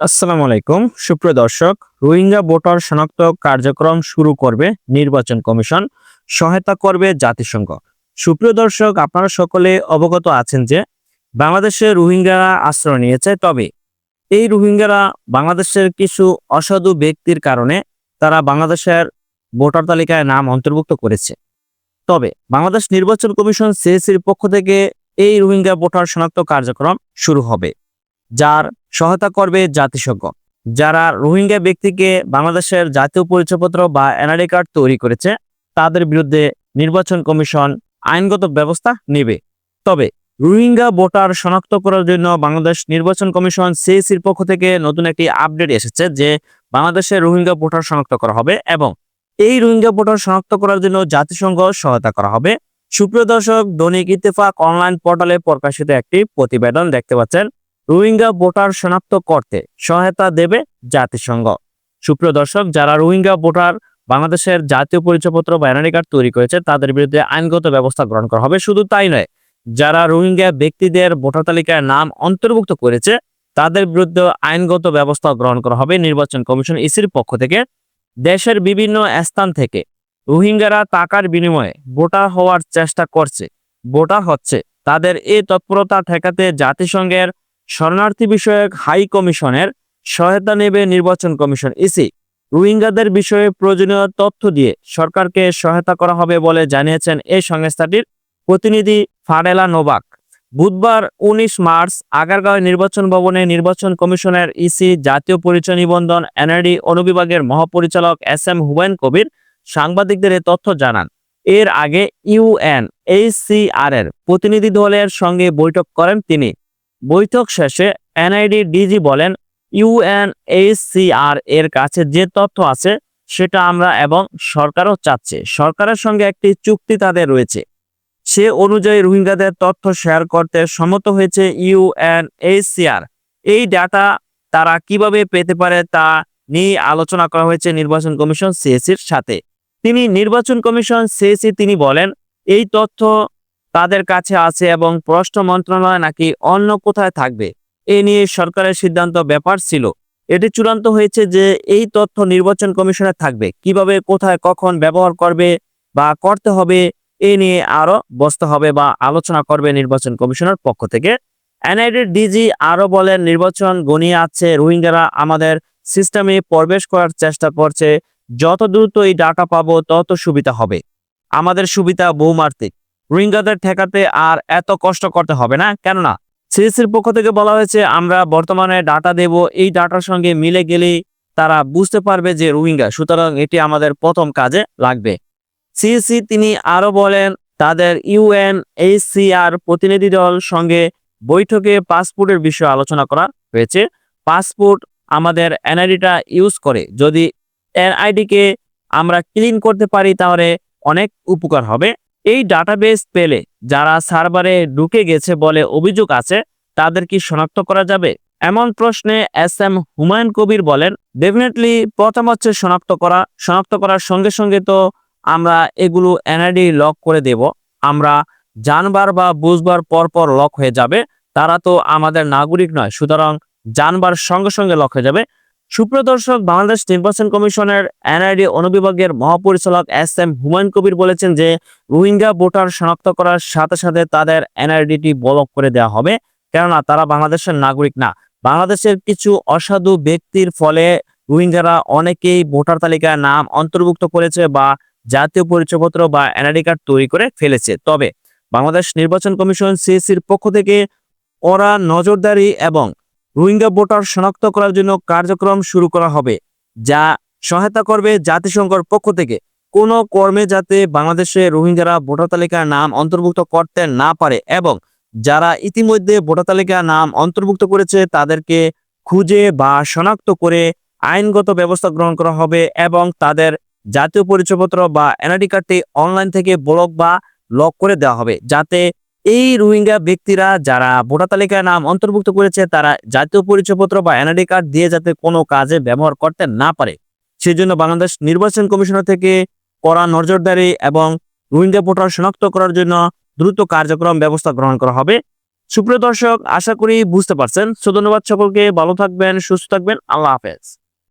আসসালামু আলাইকুম। সুপ্রিয় দর্শক, রোহিঙ্গা ভোটার শনাক্ত কার্যক্রম শুরু করবে নির্বাচন কমিশন, সহায়তা করবে জাতিসংঘ। সুপ্রিয় দর্শক, আপনারা সকলে অবগত আছেন যে বাংলাদেশে রোহিঙ্গারা আশ্রয় নিয়েছে, তবে এই রোহিঙ্গারা বাংলাদেশের কিছু অসাধু ব্যক্তির কারণে তারা বাংলাদেশের ভোটার তালিকায় নাম অন্তর্ভুক্ত করেছে। তবে বাংলাদেশ নির্বাচন কমিশন সিএসির পক্ষ থেকে এই রোহিঙ্গা ভোটার শনাক্ত কার্যক্রম শুরু হবে। যার সহায়তা করবে জাতিসংঘ। যারা রোহিঙ্গা ব্যক্তিকে বাংলাদেশের জাতীয় পরিচয়পত্র বা এনআরডি কার্ড তৈরি করেছে, তাদের বিরুদ্ধে নির্বাচন কমিশন আইনগত ব্যবস্থা নেবে। তবে রোহিঙ্গা ভোটার শনাক্ত করার জন্য বাংলাদেশ নির্বাচন কমিশন সিএসির পক্ষ থেকে নতুন একটি আপডেট এসেছে যে বাংলাদেশে রোহিঙ্গা ভোটার শনাক্ত করা হবে এবং এই রোহিঙ্গা ভোটার শনাক্ত করার জন্য জাতিসংঘ সহায়তা করা হবে। সুপ্রিয় দর্শক, দৈনিক ইত্তেফাক অনলাইন পোর্টালে প্রকাশিত একটি প্রতিবেদন দেখতে পাচ্ছেন। রোহিঙ্গা ভোটার শনাক্ত করতে সহায়তা দেবে জাতিসংঘ। সুপ্রিয় দর্শক, যারা রোহিঙ্গা ভোটার বাংলাদেশের জাতীয় পরিচয়পত্র বা এনআরডি কার্ড তৈরি করেছে, তাদের বিরুদ্ধে আইনগত ব্যবস্থা গ্রহণ করা হবে। শুধু তাই নয়, যারা রোহিঙ্গা ব্যক্তিদের ভোটার তালিকায় নাম অন্তর্ভুক্ত করেছে, তাদের বিরুদ্ধে আইনগত ব্যবস্থা গ্রহণ করা হবে। নির্বাচন কমিশন ইসির পক্ষ থেকে দেশের বিভিন্ন স্থান থেকে রোহিঙ্গারা টাকার বিনিময়ে ভোটার হওয়ার চেষ্টা করছে। ভোটার হচ্ছে, তাদের এই তৎপরতা ঠেকাতে জাতিসংঘের শরণার্থী বিষয়ক হাই কমিশনের সহায়তা নেবে নির্বাচন কমিশন। ইসি, রোহিঙ্গাদের বিষয়ে প্রয়োজনীয় তথ্য দিয়ে সরকারকে সহায়তা করা হবে বলে জানিয়েছেন এই সংস্থাটির প্রতিনিধি ফারেলা নোবাক। বুধবার উনিশ মার্চ আগারগাঁও নির্বাচন ভবনে নির্বাচন কমিশনের ইসি জাতীয় পরিচয় নিবন্ধন এনআরডি অনুবিভাগের মহাপরিচালক এস এম হুমায়ুন কবির সাংবাদিকদের এ তথ্য জানান। এর আগে ইউএন এইচসিআর এর প্রতিনিধি দলের সঙ্গে বৈঠক করেন তিনি। বৈঠক শেষে এনআইডি ডিজি বলেন ইউএনএইচসিআর এর কাছে যে তথ্য আছে সেটা আমরা এবং সরকারও চাচ্ছে। সরকারের সঙ্গে একটি চুক্তি তাদের রয়েছে। সে অনুযায়ী রোহিঙ্গাদের তথ্য শেয়ার করতে সম্মত হয়েছে ইউএনএইচসিআর এই ডাটা তারা কীভাবে পেতে পারে তা নিয়ে আলোচনা করা হয়েছে নির্বাচন কমিশন সিএসির সাথে। তিনি নির্বাচন কমিশন সিএসি তিনি বলেন, এই তথ্য তাদের কাছে আছে এবং পররাষ্ট্র মন্ত্রণালয় নাকি অন্য কোথায় থাকবে? এ নিয়ে সরকারের সিদ্ধান্ত ব্যাপার ছিল। এটি চূড়ান্ত হয়েছে যে এই তথ্য নির্বাচন কমিশনে থাকবে। কীভাবে, কোথায়, কখন ব্যবহার করবে বা করতে হবে এ নিয়ে আরও বসতে হবে বা আলোচনা করবে নির্বাচন কমিশনের পক্ষ থেকে। এনআইডির ডিজি আরও বলেন, নির্বাচন গনিয়ে আছে, রোহিঙ্গারা আমাদের সিস্টেমে প্রবেশ করার চেষ্টা করছে। যত দ্রুত এই ডাটা পাবো তত সুবিধা হবে। আমাদের সুবিধা বহুমার্থিক রোহিঙ্গাদের ঠেকাতে আর এত কষ্ট করতে হবে না? কেননা, সিএসির পক্ষ থেকে বলা হয়েছে, আমরা বর্তমানে ডাটা দেব, এই ডাটার সঙ্গে মিলে গেলেই তারা বুঝতে পারবে যে রোহিঙ্গা, সুতরাং এটি আমাদের প্রথম কাজে লাগবে। সিএসি তিনি আরও বলেন, তাদের ইউএন এইচসিআর প্রতিনিধি দল সঙ্গে বৈঠকে পাসপোর্টের বিষয়ে আলোচনা করা হয়েছে। পাসপোর্ট আমাদের এনআইডিটা ইউজ করে। যদি এনআইডিকে আমরা ক্লিন করতে পারি, তাহলে অনেক উপকার হবে। এই ডাটাবেস পেলে যারা সার্ভারে ঢুকে গেছে বলে অভিযোগ আছে, তাদের কি শনাক্ত করা যাবে? এমন প্রশ্নে এস এম হুমায়ুন কবির বলেন ডেফিনেটলি প্রথম হচ্ছে শনাক্ত করা। শনাক্ত করার সঙ্গে সঙ্গে তো আমরা এগুলো এনআইডি লক করে দেব। আমরা জানবার বা বুঝবার পর পর লক হয়ে যাবে। তারা তো আমাদের নাগরিক নয়, সুতরাং জানবার সঙ্গে সঙ্গে লক হয়ে যাবে। সুপ্রিয় দর্শক, বাংলাদেশ নির্বাচন কমিশনের এনআইডি অনুবিভাগের মহাপরিচালক এস এম হুমায়ুন কবির বলেছেন যে, রোহিঙ্গা ভোটার শনাক্ত করার সাথে সাথে তাদের এনআইডিটি ব্লক করে দেওয়া হবে। কেননা, তারা বাংলাদেশের নাগরিক না। বাংলাদেশের কিছু অসাধু ব্যক্তির ফলে রোহিঙ্গারা অনেকেই ভোটার তালিকায় নাম অন্তর্ভুক্ত করেছে বা জাতীয় পরিচয়পত্র বা এনআইডি কার্ড তৈরি করে ফেলেছে। তবে, বাংলাদেশ নির্বাচন কমিশন সিএসির পক্ষ থেকে ওরা নজরদারি এবং রোহিঙ্গা ভোটার শনাক্ত করার জন্য কার্যক্রম শুরু করা হবে, যা সহায়তা করবে জাতিসংঘের পক্ষ থেকে। কোনো কর্মে যাতে বাংলাদেশে রোহিঙ্গারা ভোটার তালিকার নাম অন্তর্ভুক্ত করতে না পারে এবং যারা ইতিমধ্যে ভোটার তালিকার নাম অন্তর্ভুক্ত করেছে, তাদেরকে খুঁজে বা শনাক্ত করে আইনগত ব্যবস্থা গ্রহণ করা হবে এবং তাদের জাতীয় পরিচয়পত্র বা এনআইডি কার্ডটি অনলাইন থেকে ব্লক বা লক করে দেওয়া হবে, যাতে এই রোহিঙ্গা ব্যক্তিরা যারা ভোটার তালিকায় নাম অন্তর্ভুক্ত করেছে, তারা জাতীয় পরিচয়পত্র বা এনআইডি কার্ড দিয়ে যাতে কোনো কাজে ব্যবহার করতে না পারে। সেই জন্য বাংলাদেশ নির্বাচন কমিশনার থেকে কড়া নজরদারি এবং রোহিঙ্গা ভোটার শনাক্ত করার জন্য দ্রুত কার্যক্রম ব্যবস্থা গ্রহণ করা হবে। সুপ্রিয় দর্শক, আশা করি বুঝতে পারছেন। সো ধন্যবাদ সকলকে। ভালো থাকবেন, সুস্থ থাকবেন। আল্লাহ হাফেজ।